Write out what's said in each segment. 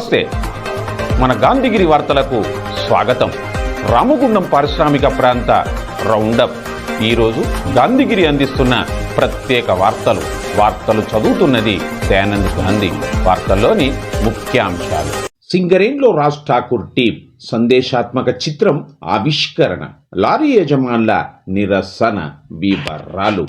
నమస్తే. మన గాంధీగిరి వార్తలకు స్వాగతం. రామగుండం పారిశ్రామిక ప్రాంత రౌండప్. ఈరోజు గాంధీగిరి అందిస్తున్న ప్రత్యేక వార్తలు. వార్తలు చదువుతున్నది దయానంద్ గాంధీ వార్తల్లోని ముఖ్యాంశాలు. సింగరేన్లో రాజ్ ఠాకూర్ టీం. సందేశాత్మక చిత్రం ఆవిష్కరణ. లారీ యజమానుల నిరసన. వివరాలు.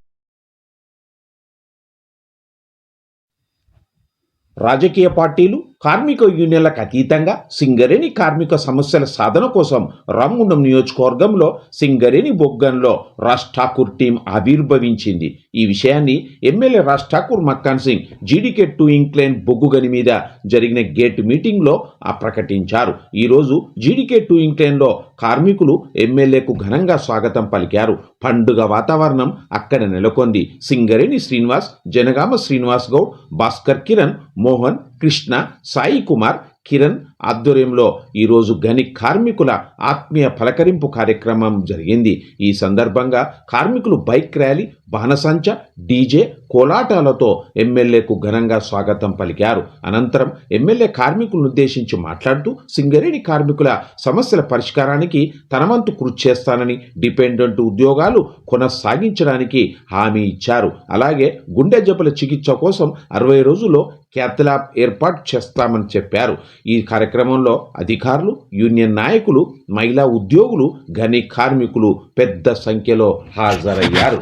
రాజకీయ పార్టీలు కార్మిక యూనియన్లకు అతీతంగా సింగరేణి కార్మిక సమస్యల సాధన కోసం రామగుండం నియోజకవర్గంలో సింగరేణి బొగ్గన్లో రాజ్ ఠాకూర్ టీం ఆవిర్భవించింది. ఈ విషయాన్ని MLA Raj Thakur Makkan Singh GDK two incline బొగ్గు గని మీద జరిగిన గేట్ మీటింగ్లో ఆ ప్రకటించారు ఈరోజు జీడీకే టూ ఇంక్లైన్లో కార్మికులు ఎమ్మెల్యేకు ఘనంగా స్వాగతం పలికారు. పండుగ వాతావరణం అక్కడ నెలకొంది. సింగరేణి శ్రీనివాస్ జనగామ శ్రీనివాస్ గౌడ్ భాస్కర్ కిరణ్ మోహన్ కృష్ణ సాయి కుమార్ కిరణ్ ఆధ్వర్యంలో ఈరోజు గని కార్మికుల ఆత్మీయ పలకరింపు కార్యక్రమం జరిగింది. ఈ సందర్భంగా కార్మికులు బైక్ ర్యాలీ బాణసంచ డీజే కోలాటాలతో ఎమ్మెల్యేకు ఘనంగా స్వాగతం పలికారు. అనంతరం ఎమ్మెల్యే కార్మికులను ఉద్దేశించి మాట్లాడుతూ సింగరేణి కార్మికుల సమస్యల పరిష్కారానికి తనవంతు కృషి చేస్తానని డిపెండెంట్ ఉద్యోగాలు కొనసాగించడానికి హామీ ఇచ్చారు. అలాగే గుండె జబ్బుల చికిత్స కోసం అరవై రోజుల్లో క్యాథ్లాబ్ ఏర్పాటు చేస్తామని చెప్పారు. ఈ కార్యక్రమంలో అధికారులు యూనియన్ నాయకులు మహిళా ఉద్యోగులు గని కార్మికులు పెద్ద సంఖ్యలో హాజరయ్యారు.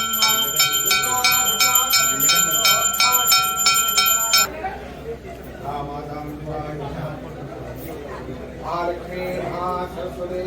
করে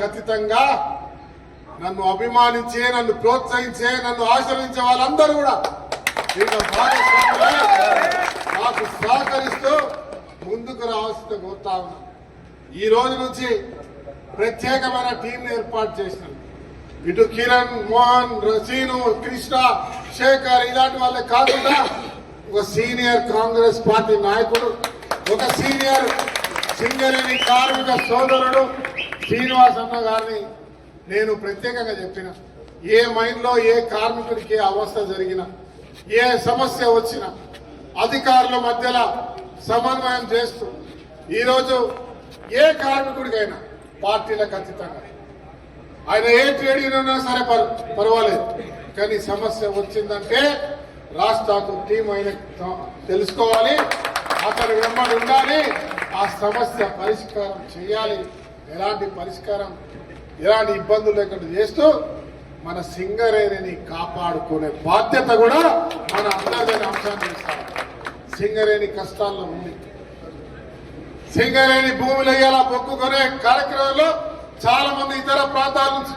రాజకీయాలకు అతీతంగా నన్ను అభిమానించే నన్ను ప్రోత్సహించే నన్ను ఆశ్రయించే వాళ్ళందరూ కూడా నాకు సహకరిస్తూ ముందుకు రావాల్సిన కోరుతా ఉన్నా. ఈ రోజు నుంచి ప్రత్యేకమైన టీం ఏర్పాటు చేసినాం ఇటు కిరణ్ మోహన్ రసీను కృష్ణ శేఖర్ ఇలాంటి వాళ్ళే కాకుండా ఒక సీనియర్ కాంగ్రెస్ పార్టీ నాయకుడు ఒక సీనియర్ సింగరేణి కార్మిక సోదరుడు శ్రీనివాస్ అన్న గారిని నేను ప్రత్యేకంగా చెప్పిన ఏ మైండ్లో ఏ కార్మికుడికి ఏ అవస్థ జరిగినా ఏ సమస్య వచ్చినా అధికారుల మధ్యలో సమన్వయం చేస్తూ ఈరోజు ఏ కార్మికుడికైనా పార్టీలకు అతీతంగా. ఆయన ఏ ట్రేడ్ యూనియన్ ఉన్నా సరే పర్వాలేదు. కానీ సమస్య వచ్చిందంటే రాష్ట్రకు టీం అయిన తెలుసుకోవాలి అతని వెంబడి ఉండాలి ఆ సమస్య పరిష్కారం చేయాలి. ఎలాంటి పరిష్కారం ఎలాంటి ఇబ్బందులు లేకుండా చేస్తూ మన సింగరేణిని కాపాడుకునే బాధ్యత కూడా మన అందరిదైన అంశాన్ని ఇస్తాం. సింగరేణి కష్టాల్లో ఉంది. సింగరేణి భూములు అయ్యేలా మొక్కుకునే కార్యక్రమంలో చాలా మంది ఇతర ప్రాంతాల నుంచి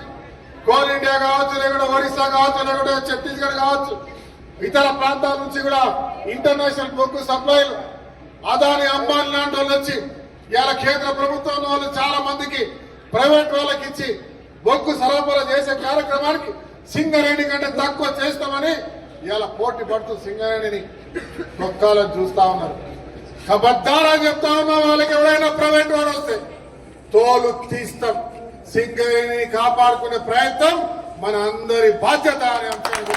కోల్ ఇండియా కావచ్చు లేకుంటే ఒరిస్సా కావచ్చు లేకుంటే ఛత్తీస్గఢ్ కావచ్చు ఇతర ప్రాంతాల నుంచి కూడా ఇంటర్నేషనల్ బొగ్గు సప్లైలు అదాని అంబానీ లాంటి వాళ్ళు వచ్చి ఇలా కేంద్ర ప్రభుత్వం వాళ్ళు చాలా మందికి ప్రైవేట్ వాళ్ళకి ఇచ్చి బొగ్గు సరఫరా చేసే కార్యక్రమానికి సింగరేణి కంటే తక్కువ చేస్తామని ఇలా పోటీ పడుతూ సింగరేణిని తొక్కాలని చూస్తా ఉన్నారు. కబద్దారా చెప్తా ఉన్నా వాళ్ళకి ఎవరైనా ప్రైవేట్ వాడు వస్తే తోలు తీస్తాం. సింగరేణిని కాపాడుకునే ప్రయత్నం మన అందరి బాధ్యత అనే అంశాన్ని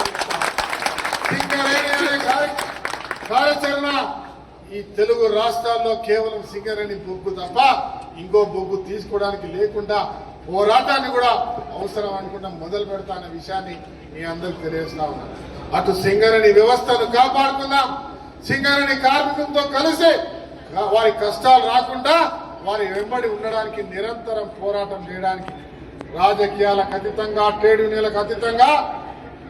సింగరేణి అనే కార్యాచరణ ఈ తెలుగు రాష్ట్రాల్లో కేవలం సింగరేణి బొగ్గు తప్ప ఇంకో బొగ్గు తీసుకోవడానికి లేకుండా పోరాటాన్ని కూడా అవసరం అనుకుంటా మొదలు పెడతా విషయాన్ని మీ అందరికి తెలియజేస్తా ఉన్నాను అటు సింగరేణి వ్యవస్థను కాపాడుకుందాం. సింగరేణి కార్మికులతో కలిసి వారి కష్టాలు రాకుండా వారి వెంబడి ఉండడానికి నిరంతరం పోరాటం చేయడానికి రాజకీయాలకు అతీతంగా ట్రేడ్ యూనియన్లకు అతీతంగా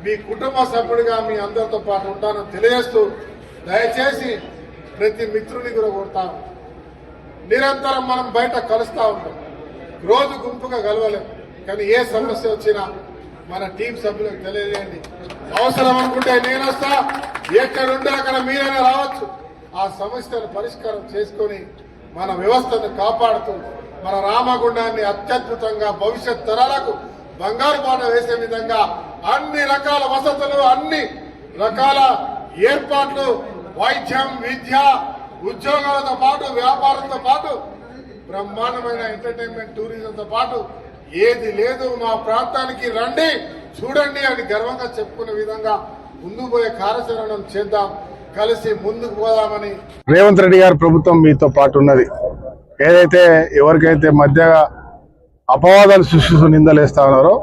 మీ కుటుంబ సభ్యుడిగా మీ అందరితో పాటు ఉంటానని తెలియజేస్తూ దయచేసి ప్రతి మిత్రుని కూడా కొడతాను నిరంతరం మనం బయట కలుస్తూ ఉంటాం రోజు గుంపుగా కలవలేం. కానీ ఏ సమస్య వచ్చినా మన టీం సభ్యులకు తెలియజేయండి. అవసరం అనుకుంటే నేను వస్తా ఎక్కడుంటే అక్కడ మీరైనా రావచ్చు. ఆ సమస్యను పరిష్కారం చేసుకొని మన వ్యవస్థను కాపాడుతూ మన రామగుండాన్ని అత్యద్భుతంగా భవిష్యత్ తరాలకు బంగారు బాట వేసే విధంగా అన్ని రకాల వసతులు అన్ని రకాల ఏర్పాట్లు వైద్యం విద్య ఉద్యోగాలతో పాటు వ్యాపారంతో పాటు బ్రహ్మాండమైన ఎంటర్టైన్మెంట్ టూరిజంతో పాటు ఏది లేదు మా ప్రాంతానికి రండి చూడండి అని గర్వంగా చెప్పుకునే విధంగా ముందుకు పోయే కార్యాచరణ చేద్దాం. కలిసి ముందుకు పోదామని రేవంత్ రెడ్డి గారి ప్రభుత్వం మీతో పాటు ఉన్నది. ఏదైతే ఎవరికైతే మధ్య అపవాదాలు సృష్టిస్తూ నిందలేస్తా ఉన్నారో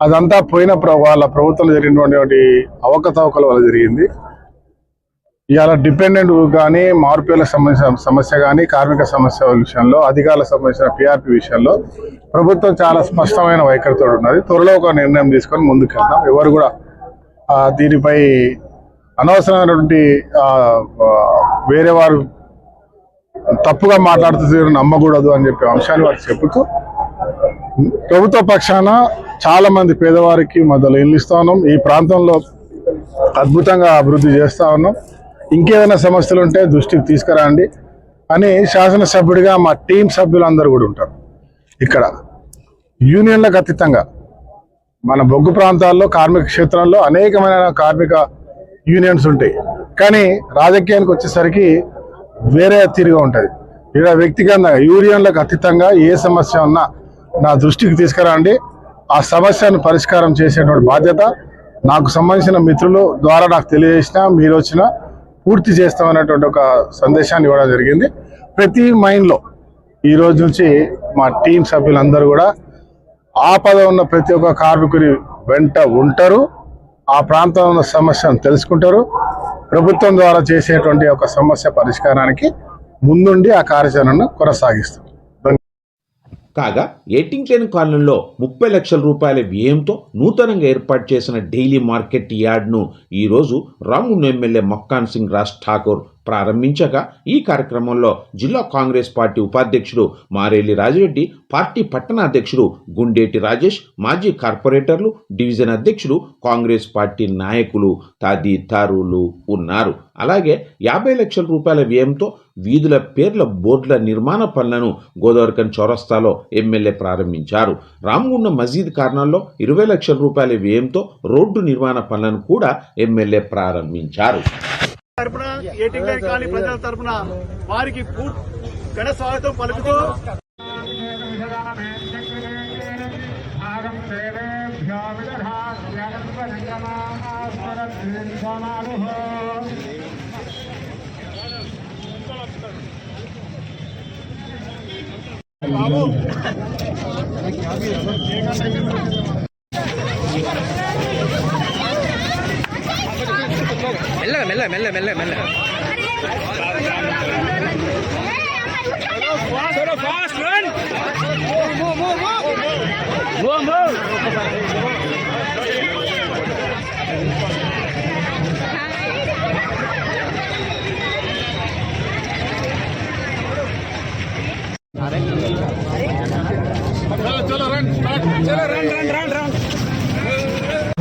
అదంతా పోయిన ప్ర- వాళ్ళ ప్రభుత్వంలో జరిగినటువంటి అవకతవకల వల్ల జరిగింది. ఇవాళ డిపెండెంట్ కానీ మార్పులకు సంబంధించిన సమస్య కానీ కార్మిక సమస్య విషయంలో అధికారులకు సంబంధించిన పిఆర్పి విషయంలో ప్రభుత్వం చాలా స్పష్టమైన వైఖరితో ఉన్నది. త్వరలో ఒక నిర్ణయం తీసుకొని ముందుకెళ్తాం ఎవరు కూడా దీనిపై అనవసరమైనటువంటి వేరే వారు తప్పుగా మాట్లాడుతూ నమ్మకూడదు అని చెప్పే అంశాన్ని వారికి చెబుతూ ప్రభుత్వ పక్షాన చాలా మంది పేదవారికి మొదలు ఇల్లు ఇస్తా ఉన్నాం ఈ ప్రాంతంలో అద్భుతంగా అభివృద్ధి చేస్తా ఉన్నాం. ఇంకేదైనా సమస్యలు ఉంటే దృష్టికి తీసుకురండి అని శాసనసభ్యుడిగా మా టీం సభ్యులందరూ కూడా ఉంటారు. ఇక్కడ యూనియన్లకు అతీతంగా మన బొగ్గు ప్రాంతాల్లో కార్మిక క్షేత్రంలో అనేకమైన కార్మిక యూనియన్స్ ఉంటాయి. కానీ రాజకీయానికి వచ్చేసరికి వేరే తీరుగా ఉంటుంది. ఇక్కడ వ్యక్తిగతంగా యూనియన్లకు అతీతంగా ఏ సమస్య ఉన్నా నా దృష్టికి తీసుకురండి. ఆ సమస్యను పరిష్కారం చేసేటువంటి బాధ్యత నాకు సంబంధించిన మిత్రులు ద్వారా నాకు తెలియజేసిన మీరు వచ్చిన పూర్తి చేస్తామనేటువంటి ఒక సందేశాన్ని ఇవ్వడం జరిగింది. ప్రతి మైండ్లో ఈ రోజు నుంచి మా టీం సభ్యులందరూ కూడా ఆపద ఉన్న ప్రతి ఒక్క కార్మికుని వెంట ఉంటారు. ఆ ప్రాంతంలో ఉన్న సమస్యను తెలుసుకుంటారు. ప్రభుత్వం ద్వారా చేసేటువంటి ఒక సమస్య పరిష్కారానికి ముందుండి ఆ కార్యాచరణను కొనసాగిస్తారు. కాగా ఎయిటింగ్టన్ కాలనీలో ముప్పై లక్షల రూపాయల వ్యయంతో నూతనంగా ఏర్పాటు చేసిన డైలీ మార్కెట్ యార్డ్ను ఈరోజు రాంగుండ ఎమ్మెల్యే మక్కాన్ సింగ్ రాజ్ ఠాకూర్ ప్రారంభించగా ఈ కార్యక్రమంలో జిల్లా కాంగ్రెస్ పార్టీ ఉపాధ్యక్షుడు మారేలి రాజిరెడ్డి పార్టీ పట్టణ అధ్యక్షుడు గుండేటి రాజేష్ మాజీ కార్పొరేటర్లు డివిజన్ అధ్యక్షుడు కాంగ్రెస్ పార్టీ నాయకులు తదితరులు ఉన్నారు. అలాగే యాభై లక్షల రూపాయల వ్యయంతో వీధుల పేర్ల బోర్డుల నిర్మాణ పనులను గోదావరికన్ చౌరస్తాలో ఎమ్మెల్యే ప్రారంభించారు. రామగుండ మసీద్ కారణాల్లో ఇరవై లక్షల రూపాయల వ్యయంతో రోడ్డు నిర్మాణ పనులను కూడా ఎమ్మెల్యే ప్రారంభించారు. తరపున ఏటింగ్ కాలనీ ప్రజల తరపున వారికి ఘన స్వాగతం పలుకుతూ బాబు. మెల్ల మెల్ల మెల్ల మెల్ల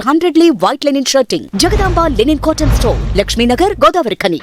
hundred lea white linen shirting Jagadamba linen cotton store Lakshminagar Godavarikhani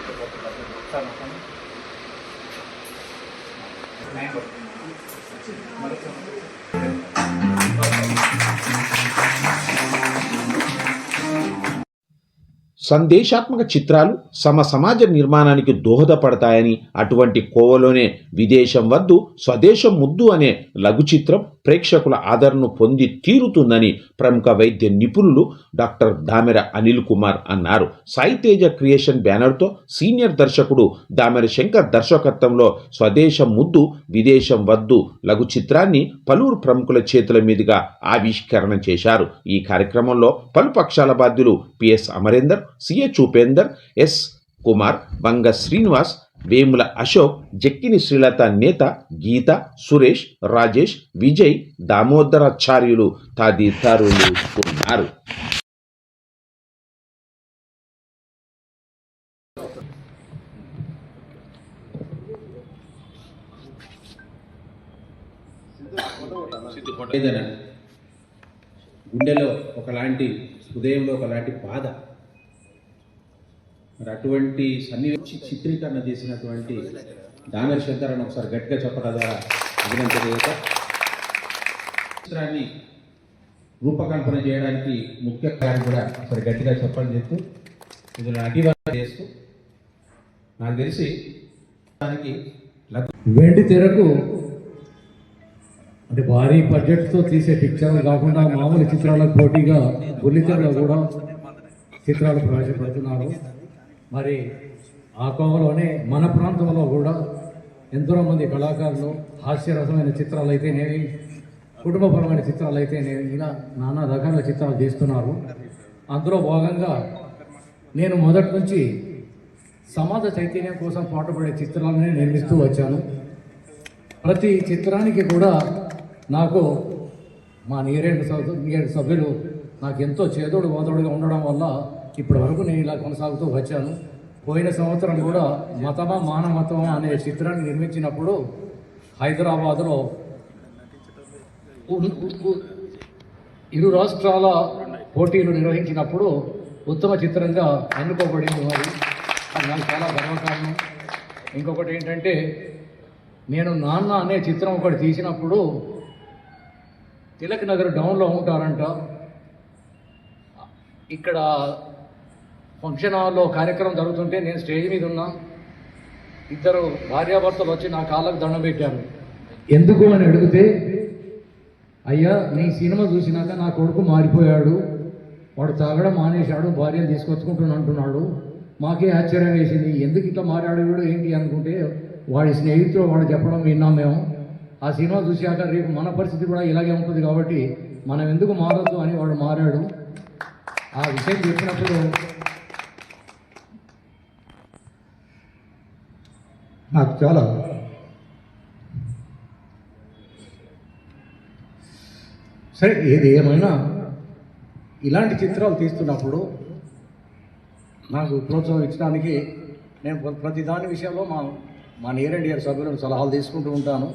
సందేశాత్మక చిత్రాలు సమ సమాజ నిర్మాణానికి దోహదపడతాయని అటువంటి కోవలోనే విదేశం వద్దు స్వదేశం ముద్దు అనే లఘు చిత్రం ప్రేక్షకుల ఆదరణను పొంది తీరుతుందని ప్రముఖ వైద్య నిపుణులు డాక్టర్ దామెర అనిల్ కుమార్ అన్నారు. సాయితేజ క్రియేషన్ బ్యానర్తో సీనియర్ దర్శకుడు దామెర శంకర్ దర్శకత్వంలో స్వదేశం ముద్దు విదేశం వద్దు లఘు చిత్రాన్ని పలువురు ప్రముఖుల చేతుల మీదుగా ఆవిష్కరణ చేశారు. ఈ కార్యక్రమంలో పలు పక్షాల బాధ్యులు P S Amarender C H Upender S Kumar Banga Srinivas Vemula Ashok Jakkini Srilatha Netha Geetha Suresh Rajesh Vijay దామోదరాచార్యులు తదితరులు ఉన్నారు. గుండెలో ఒకలాంటి హృదయంలో ఒకలాంటి బాధ మరి అటువంటి సన్నివేశ చిత్రీకరణ చేసినటువంటి దామర్ శంకర్ అని ఒకసారి గట్టిగా చెప్పడం ద్వారా అభినందన చిత్రాన్ని రూపకల్పన చేయడానికి ముఖ్య కారణం కూడా ఒకసారి గట్టిగా చెప్పని చెప్తూ ఇందులో నటివారం చేస్తూ నాకు తెలిసి దానికి వెండి తెరకు అంటే భారీ బడ్జెట్తో తీసే పిక్చర్లు కాకుండా మామూలు చిత్రాలకు పోటీగా బుల్లితెరలో కూడా చిత్రాలు ప్రవేశపెడుతున్నారు. మరి ఆ కోవలోనే మన ప్రాంతంలో కూడా ఎంతో మంది కళాకారులు హాస్యరసమైన చిత్రాలు అయితేనేవి కుటుంబపరమైన చిత్రాలు అయితేనేవి ఇలా నానా రకాల చిత్రాలు తీస్తున్నారు అందులో భాగంగా నేను మొదటి నుంచి సమాజ చైతన్యం కోసం పాటుపడే చిత్రాలనే నిర్మిస్తూ వచ్చాను. ప్రతి చిత్రానికి కూడా నాకు మా నీరేడు సభ్యు సభ్యులు నాకు ఎంతో చేదోడు వాదోడుగా ఉండడం వల్ల ఇప్పటి వరకు నేను ఇలా కొనసాగుతూ వచ్చాను. పోయిన సంవత్సరం కూడా మతమా మానవత్వం అనే చిత్రాన్ని నిర్మించినప్పుడు హైదరాబాద్లో ఇరు రాష్ట్రాల పోటీలు నిర్వహించినప్పుడు ఉత్తమ చిత్రంగా ఎన్నుకోబడింది మరి. నాకు చాలా గర్వకారణం. ఇంకొకటి ఏంటంటే నేను నాన్న అనే చిత్రం ఒకటి తీసినప్పుడు తిలక్ నగర్ డౌన్లో ఉంటారంట. ఇక్కడ ఫంక్షన్ హాల్లో కార్యక్రమం జరుగుతుంటే నేను స్టేజ్ మీద ఉన్నా. ఇద్దరు భార్యాభర్తలు వచ్చి నా కాళ్ళకు దండం పెట్టారు. ఎందుకు అని అడిగితే అయ్యా నీ సినిమా చూసినాక నా కొడుకు మారిపోయాడు. వాడు తాగడం మానేశాడు భార్యను తీసుకొచ్చుకుంటుని అంటున్నాడు. మాకే ఆశ్చర్యం వేసింది. ఎందుకు ఇట్లా మారాడు వీడు? ఏంటి? అనుకుంటే వాడి స్నేహితుడు వాడు చెప్పడం విన్నాం మేము. ఆ సినిమా చూశాక రేపు మన పరిస్థితి కూడా ఇలాగే ఉంటుంది కాబట్టి మనం ఎందుకు మారొద్దు అని వాడు మారాడు. ఆ విషయం చెప్పినప్పుడు నాకు చాలా సరే ఏది ఏమైనా ఇలాంటి చిత్రాలు తీస్తున్నప్పుడు నాకు ప్రోత్సాహం ఇచ్చడానికి నేను ప్రతి దాని విషయంలో మా మా నియర్ అండ్ ఇయర్ సభ్యులను సలహాలు తీసుకుంటూ ఉంటాను.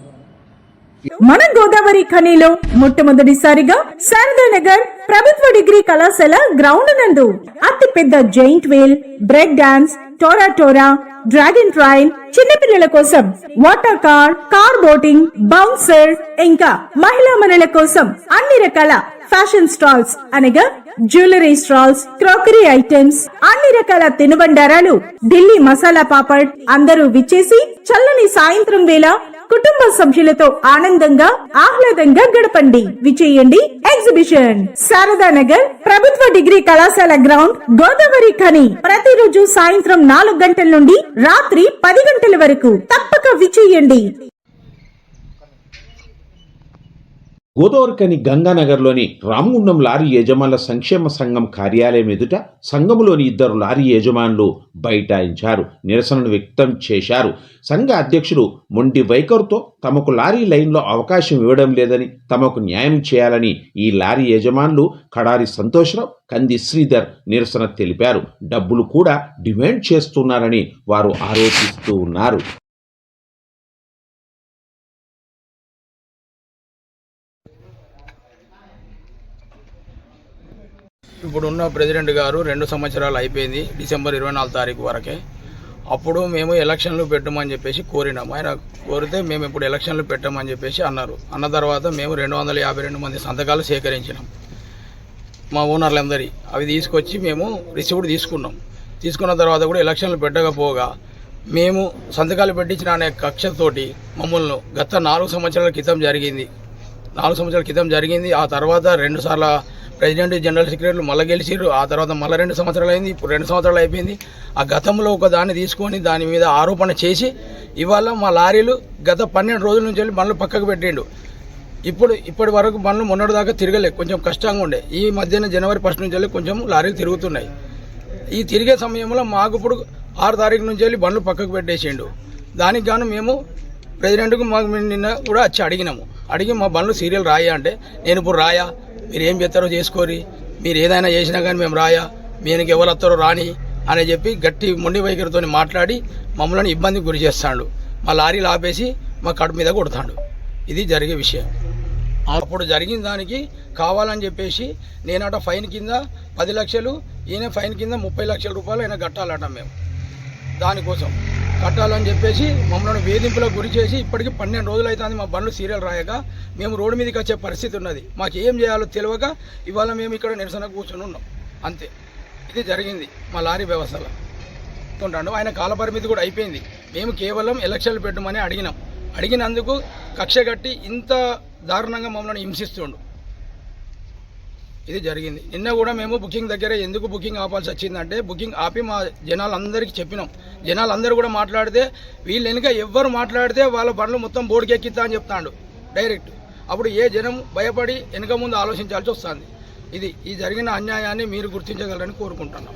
మన గోదావరి ఖనిలో మొట్టమొదటిసారిగా శారదానగర్ ప్రభుత్వ డిగ్రీ కళాశాల గ్రౌండ్ నందు అతి పెద్ద giant wheel break dance tora tora dragon train చిన్నపిల్లల కోసం water car car boating bouncer ఇంకా మహిళా మనుల కోసం అన్ని రకాల ఫ్యాషన్ స్టాల్స్ అనగా జ్యువెలరీ స్టాల్స్ క్రోకరీ ఐటమ్స్ అన్ని రకాల తినుబండారాలు ఢిల్లీ మసాలా పాపడ్ అందరూ విచ్చేసి చల్లని సాయంత్రం వేళ కుటుంబ సభ్యులతో ఆనందంగా ఆహ్లాదంగా గడపండి. విచేయండి ఎగ్జిబిషన్. శారదా నగర్ ప్రభుత్వ డిగ్రీ కళాశాల గ్రౌండ్ గోదావరి ఖని. ప్రతిరోజు సాయంత్రం నాలుగు గంటల నుండి రాత్రి పది గంటల వరకు తప్పక విచేయండి గోదావరికని గంగానగర్లోని రామగుండం లారీ యజమానుల సంక్షేమ సంఘం కార్యాలయం ఎదుట సంఘములోని ఇద్దరు లారీ యజమానులు బైఠాయించారు. నిరసనను వ్యక్తం చేశారు. సంఘ అధ్యక్షుడు మొండి వైఖరుతో తమకు లారీ లైన్లో అవకాశం ఇవ్వడం లేదని తమకు న్యాయం చేయాలని ఈ లారీ యజమానులు కడారి సంతోషరావు కంది శ్రీధర్ నిరసన తెలిపారు. డబ్బులు కూడా డిమాండ్ చేస్తున్నారని వారు ఆరోపిస్తూ ఉన్నారు. ఇప్పుడున్న ప్రెసిడెంట్ గారు రెండు సంవత్సరాలు అయిపోయింది డిసెంబర్ ఇరవై నాలుగు తారీఖు వరకే. అప్పుడు మేము ఎలక్షన్లు పెట్టమని చెప్పేసి కోరినాం ఆయన కోరితే మేము ఇప్పుడు ఎలక్షన్లు పెట్టమని చెప్పేసి అన్నారు. అన్న తర్వాత మేము రెండు వందల యాభై రెండు మంది సంతకాలు సేకరించినాం. మా ఓనర్లందరి అవి తీసుకొచ్చి మేము రిసీవ్డ్ తీసుకున్నాం. తీసుకున్న తర్వాత కూడా ఎలక్షన్లు పెట్టకపోగా మేము సంతకాలు పెట్టించిన అనే కక్షతోటి మమ్మల్ని గత నాలుగు సంవత్సరాల క్రితం జరిగింది. నాలుగు సంవత్సరాల క్రితం జరిగింది. ఆ తర్వాత రెండుసార్లు ప్రెసిడెంట్ జనరల్ సెక్రటరీలు మళ్ళీ గెలిచారు ఆ తర్వాత మళ్ళీ రెండు సంవత్సరాలు అయింది. ఇప్పుడు రెండు సంవత్సరాలు అయిపోయింది. ఆ గతంలో ఒక దాన్ని తీసుకొని దాని మీద ఆరోపణ చేసి ఇవాళ మా లారీలు గత పన్నెండు రోజుల నుంచి వెళ్ళి బండ్లు పక్కకు పెట్టిండు. ఇప్పుడు ఇప్పటి వరకు బండ్లు మొన్నటి దాకా తిరగలే. కొంచెం కష్టంగా ఉండే. ఈ మధ్యన జనవరి ఫస్ట్ నుంచి వెళ్ళి కొంచెం లారీలు తిరుగుతున్నాయి. ఈ తిరిగే సమయంలో మాకు ఇప్పుడు ఆరు తారీఖు నుంచి వెళ్ళి బండ్లు పక్కకు పెట్టేసిండు. దానికి గాను మేము ప్రెసిడెంట్కు మాకు నిన్న కూడా వచ్చి అడిగినాము. అడిగి మా బండ్లు సీరియల్ రాయా అంటే నేను ఇప్పుడు రాయా? మీరు ఏం చేస్తారో చేసుకోరి. మీరు ఏదైనా చేసినా కానీ మేము రాయా. మీకు ఎవరు వస్తారో రాని అని చెప్పి గట్టి మొండి వైఖరితో మాట్లాడి మమ్మల్ని ఇబ్బందికి గురి చేస్తాడు. మా లారీలు ఆపేసి మా కడుపు మీద కొడతాడు. ఇది జరిగే విషయం. అప్పుడు జరిగిన దానికి కావాలని చెప్పేసి నేనట ఫైన్ కింద పది లక్షలు ఈయన ఫైన్ కింద ముప్పై లక్షల రూపాయలు ఆయన కట్టాలట మేము. దానికోసం కట్టాలని చెప్పేసి మమ్మల్ని వేధింపులకు గురి చేసి ఇప్పటికి పన్నెండు రోజులు అవుతుంది మా బండ్లు సీరియల్ రాయక. మేము రోడ్డు మీదకి వచ్చే పరిస్థితి ఉన్నది. మాకు ఏం చేయాలో తెలియక ఇవాళ మేము ఇక్కడ నిరసన కూర్చొని ఉన్నాం. అంతే. ఇది జరిగింది మా లారీ వ్యవస్థలో. ఉంటాడు ఆయన కాలపరిమితి కూడా అయిపోయింది. మేము కేవలం ఎలక్షన్లు పెట్టమని అడిగినాం. అడిగినందుకు కక్ష కట్టి ఇంత దారుణంగా మమ్మల్ని హింసిస్తుండు. ఇది జరిగింది. నిన్న కూడా మేము బుకింగ్ దగ్గర ఎందుకు బుకింగ్ ఆపాల్సి వచ్చిందంటే బుకింగ్ ఆపి మా జనాలందరికీ చెప్పినాం. జనాలందరూ కూడా మాట్లాడితే వీళ్ళు వెనుక ఎవ్వరు మాట్లాడితే వాళ్ళ బండ్లు మొత్తం బోర్డుకెక్కిద్దా అని చెప్తాడు డైరెక్ట్. అప్పుడు ఏ జనం భయపడి వెనుక ముందు ఆలోచించాల్సి వస్తుంది. ఇది ఈ జరిగిన అన్యాయాన్ని మీరు గుర్తించగలరని కోరుకుంటున్నాం.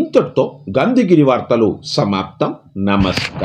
ఇంతటితో గాంధీగిరి వార్తలు సమాప్తం. నమస్కారం.